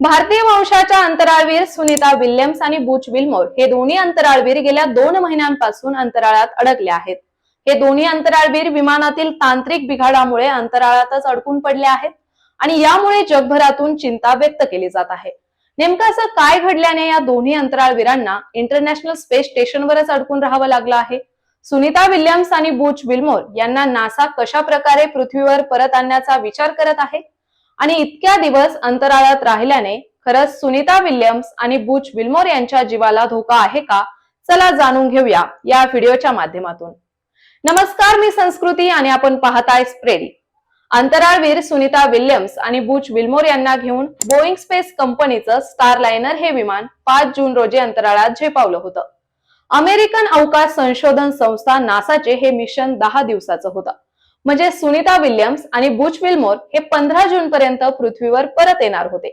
भारतीय वंशाच्या अंतराळवीर सुनीता विल्यम्स आणि बुच विल्मोर हे दोन्ही अंतराळवीर गेल्या दोन महिन्यांपासून अंतराळात अडकले आहेत. हे दोन्ही अंतराळवीर विमानातील तांत्रिक बिघाडामुळे अंतराळातच अडकून पडले आहेत आणि यामुळे जगभरातून चिंता व्यक्त केली जात आहे. नेमकं असं काय घडल्याने या दोन्ही अंतराळवीरांना इंटरनॅशनल स्पेस स्टेशनवरच अडकून राहावं लागलं आहे? सुनीता विल्यम्स आणि बुच विल्मोर यांना नासा कशा प्रकारे पृथ्वीवर परत आणण्याचा विचार करत आहे? आणि इतक्या दिवस अंतराळात राहिल्याने खरंच सुनीता विल्यम्स आणि बुच विल्मोर यांच्या जीवाला धोका आहे का? चला जाणून घेऊया या व्हिडिओच्या माध्यमातून. नमस्कार मी संस्कृती आणि आपण पाहताय स्प्रेडी अंतराळवीर सुनीता विल्यम्स आणि बुच विल्मोर यांना घेऊन बोईंग स्पेस कंपनीचं स्टार लाइनर हे विमान पाच जून रोजी अंतराळात झेपावलं होतं. अमेरिकन अवकाश संशोधन संस्था नासाचे हे मिशन दहा दिवसाचं होतं. म्हणजे सुनीता विल्यम्स आणि बुच विल्मोर हे पंधरा जून पर्यंत पृथ्वीवर परत येणार होते.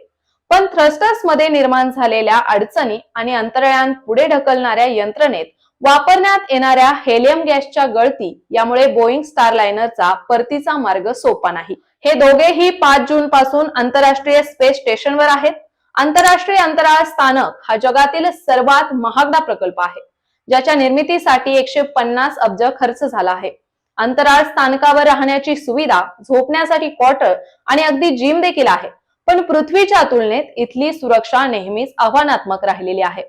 पण थ्रस्टर्समध्ये निर्माण झालेल्या अडचणी आणि अंतराळात पुढे ढकलणाऱ्या यंत्रणेत वापरण्यात येणाऱ्या हेलियम गॅसच्या गळती यामुळे बोईंग स्टारलायनरचा परतीचा मार्ग सोपा नाही. हे दोघेही पाच जून पासून आंतरराष्ट्रीय स्पेस स्टेशनवर आहेत. आंतरराष्ट्रीय अंतराळ स्थानक हा जगातील सर्वात महागडा प्रकल्प आहे. ज्याच्या निर्मितीसाठी एकशे पन्नास अब्ज खर्च झाला आहे. अंतराळ स्थानकावर राहण्याची सुविधा झोपण्यासाठी क्वार्टर आणि अगदी जिम देखील आहे. पण पृथ्वीच्या तुलनेत इथली सुरक्षा नेहमीच आव्हानात्मक राहिलेली आहे.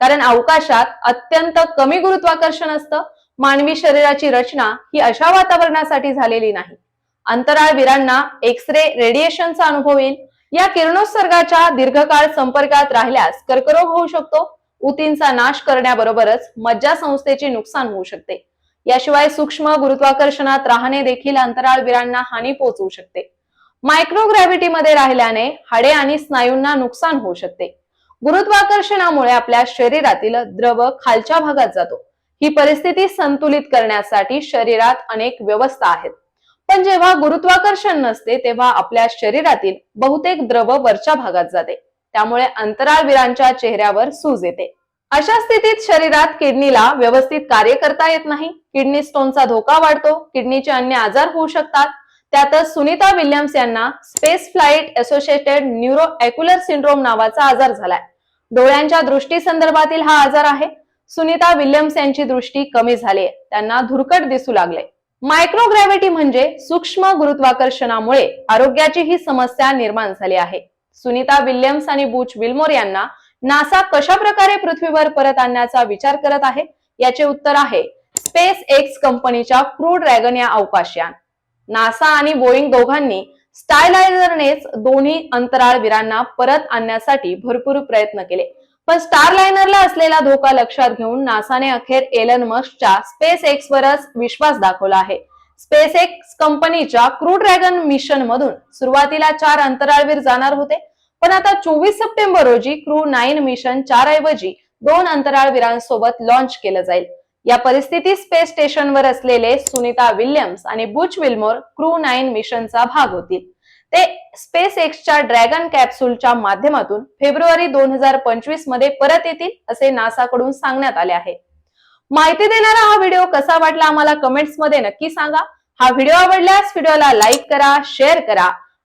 कारण अवकाशात अत्यंत कमी गुरुत्वाकर्षण असतं. मानवी शरीराची रचना ही अशा वातावरणासाठी झालेली नाही. अंतराळवीरांना एक्स रे रेडिएशनचा अनुभव येईल. या किरणोत्सर्गाच्या दीर्घकाळ संपर्कात राहिल्यास कर्करोग होऊ शकतो. ऊतींचा नाश करण्याबरोबरच मज्जा संस्थेचे नुकसान होऊ शकते. याशिवाय सूक्ष्म गुरुत्वाकर्षणात राहणे देखील अंतराळवीरांना हानी पोहोचवू शकते. मायक्रोग्रॅव्हिटीमध्ये राहिल्याने हाडे आणि स्नायूंना नुकसान होऊ शकते. गुरुत्वाकर्षणामुळे आपल्या शरीरातील द्रव खालच्या भागात जातो. ही परिस्थिती संतुलित करण्यासाठी शरीरात अनेक व्यवस्था आहेत. पण जेव्हा गुरुत्वाकर्षण नसते तेव्हा आपल्या शरीरातील बहुतेक द्रव वरच्या भागात जाते. त्यामुळे अंतराळवीरांच्या चेहऱ्यावर सूज येते. अशा स्थितीत शरीरात किडनीला व्यवस्थित कार्य करता येत नाही. किडनी स्टोनचा धोका वाढतो. किडनीचे अन्य आजार होऊ शकतात. त्यातच सुनीता विल्यम्स यांना space flight associated neuro ocular syndrome नावाचा आजार झालाय. डोळ्यांच्या दृष्टी संदर्भातील हा आजार आहे. सुनीता विल्यम्स यांची दृष्टी कमी झाली आहे त्यांना धुरकट दिसू लागले. मायक्रोग्रॅव्हिटी म्हणजे सूक्ष्म गुरुत्वाकर्षणामुळे आरोग्याची ही समस्या निर्माण झाली आहे. सुनीता विल्यम्स आणि बुच विल्मोर यांना नासा कशा प्रकारे पृथ्वीवर परत आणण्याचा विचार करत आहे? याचे उत्तर आहे स्पेस एक्स कंपनीच्या क्रू ड्रॅगन या अवकाशयान नासा आणि बोईंग दोघांनी स्टायलायनरनेच दोन्ही अंतराळवीरांना परत आणण्यासाठी भरपूर प्रयत्न केले. पण स्टारलायनरला असलेला धोका लक्षात घेऊन नासाने अखेर एलन मस्कच्या स्पेस एक्स वरच विश्वास दाखवला आहे. स्पेस एक्स कंपनीच्या क्रू ड्रॅगन मिशन मधून सुरुवातीला चार अंतराळवीर जाणार होते. पण आता चोवीस सप्टेंबर रोजी क्रू नाईन मिशन चार ऐवजी दोन अंतराळवीरांसोबत लॉन्च केलं जाईल. या परिस्थितीत स्पेस स्टेशनवर असलेले सुनीता विल्यम्स आणि बुच विल्मोर क्रू नाईन मिशनचा भाग होतील. ते स्पेस एक्सच्या ड्रॅगन कॅप्सूलच्या माध्यमातून फेब्रुवारी दोन हजार पंचवीसमध्ये परत येतील असे नासाकडून सांगण्यात आले आहे. माहिती देणारा हा व्हिडिओ कसा वाटला आम्हाला कमेंट्समध्ये नक्की सांगा. हा व्हिडिओ आवडल्यास व्हिडिओला लाईक करा शेअर करा.